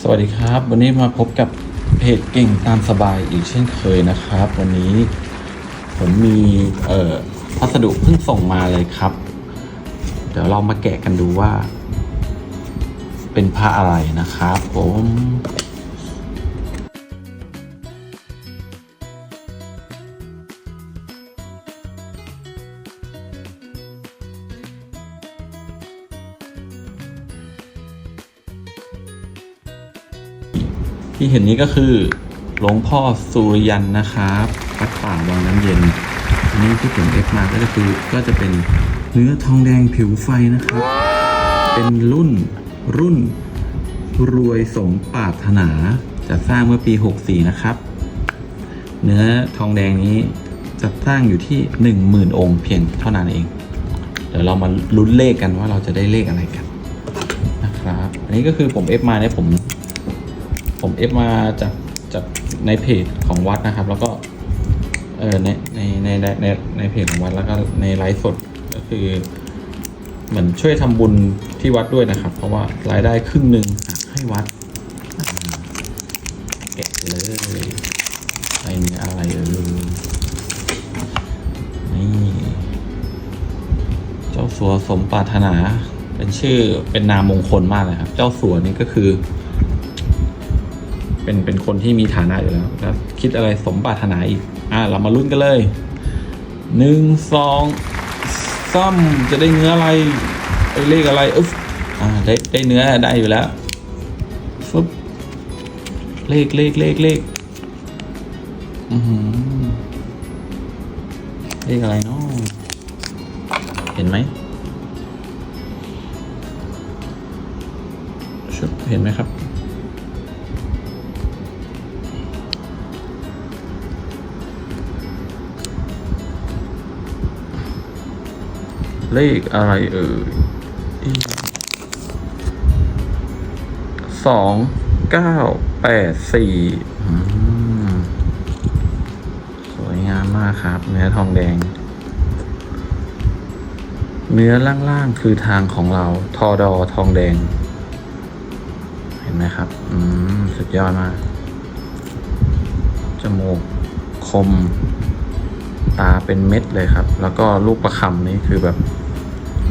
สวัสดีครับ วันนี้มาพบกับเพจเก่งตามสบายอีกเช่นเคยนะครับ วันนี้ผมมีเอ่อพัสดุเพิ่งส่งมาเลยครับ เดี๋ยวเรามาแกะกันดูว่า เป็นผ้าอะไรนะครับ ผม ที่เห็นนี้ก็คือหลวงพ่อสุริยันนะครับวัดป่าวังน้ำเย็นอันนี้ที่ผมเอฟมาก็คือก็จะเป็นเนื้อทองแดงผิวไฟนะครับ เป็นรุ่นรุ่นรวยสมปรารถนาจะสร้างเมื่อปี 64 นะครับ เนื้อทองแดงนี้จะสร้างอยู่ที่ 10,000 องค์เพียงเท่านั้นเอง เดี๋ยวเรามาลุ้นเลขกันว่าเราจะได้เลขอะไรกันนะครับ อันนี้ก็คือผมเอฟมาเนี่ยผม ผมเอฟมาจากจากในเพจของวัดนะครับ แล้วก็เออในในในในในเพจของวัดแล้วก็ในไลฟ์สดก็คือ เหมือนช่วยทำบุญที่วัดด้วยนะครับ เพราะว่ารายได้ครึ่งหนึ่งหักให้วัดอ่าแกะเลยไอเนื้ออะไรเออนี่เจ้าสัวสมปรารถนา เป็นชื่อเป็นนามมงคลมากเลยครับ เจ้าสัวนี่ก็คือ เป็นเป็นคนที่มีฐานะอยู่แล้วแล้วคิดอะไรสมปรารถนาอีก อ่าเรามาลุ้นกันเลยหนึ่งสองซ้ำจะได้เนื้ออะไรไอเลขอะไรอึ๊บอ่าได้ได้เนื้อได้อยู่แล้วฟึบเลขเลขเลขเลขอือหือเลขอะไรเนาะเห็นไหมชุบเห็นไหมครับ เลขอะไรเอ่ยสองเก้าแปดสี่สวยงามมากครับ เนื้อทองแดง เนื้อล่างๆคือทางของเรา ทอดอทองแดง เห็นไหมครับ อืม สุดยอดมาก จมูก คม ตาเป็นเม็ดเลยครับ แล้วก็ลูกประคำนี่คือแบบ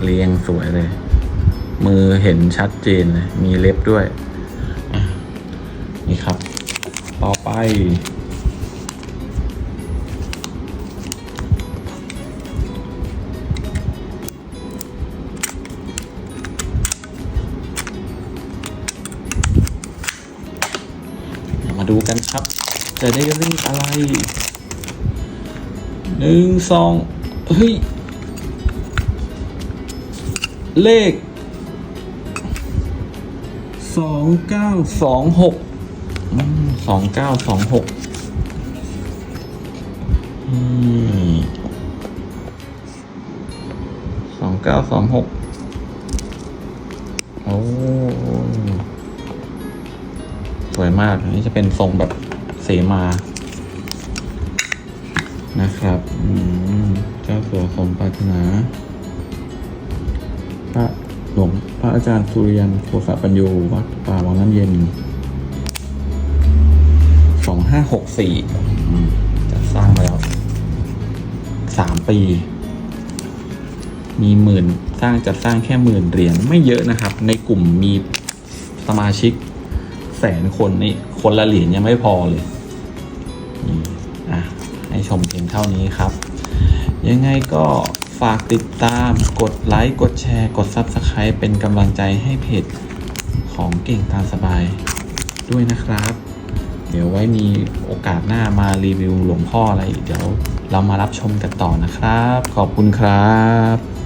เรียงสวยเลย มือเห็นชัดเจนเลย มีเล็บด้วย นี่ครับ ต่อไป มาดูกันครับ จะได้เลขอะไร หนึ่งสองเฮ้ย เลขสองเก้าสองหกสองเก้าสองหกสองเก้าสองหกโอ้สวยมากอันนี้จะเป็นทรงแบบเสมา นะครับเจ้าสัวสมปรารถนา พระหลวงพระอาจารย์สุริยันโคสะปัญโยวัดป่าวังน้ำเย็นสองห้าหกสี่จะสร้างมาแล้วสามปี มีหมื่นสร้างจะสร้างแค่หมื่นเหรียญไม่เยอะนะครับ ในกลุ่มมีสมาชิกแสนคนนี่คนละเหรียญยังไม่พอเลยนี่อะ ให้ชมเพียงเท่านี้ครับ ยังไงก็ฝากติดตามกดไลค์ กดแชร์ กด Subscribe เป็นกำลังใจให้เพจของเก่งตามสบายด้วยนะครับ เดี๋ยวไว้มีโอกาสหน้ามารีวิวหลวงพ่ออะไร เดี๋ยวเรามารับชมกันต่อนะครับ ขอบคุณครับ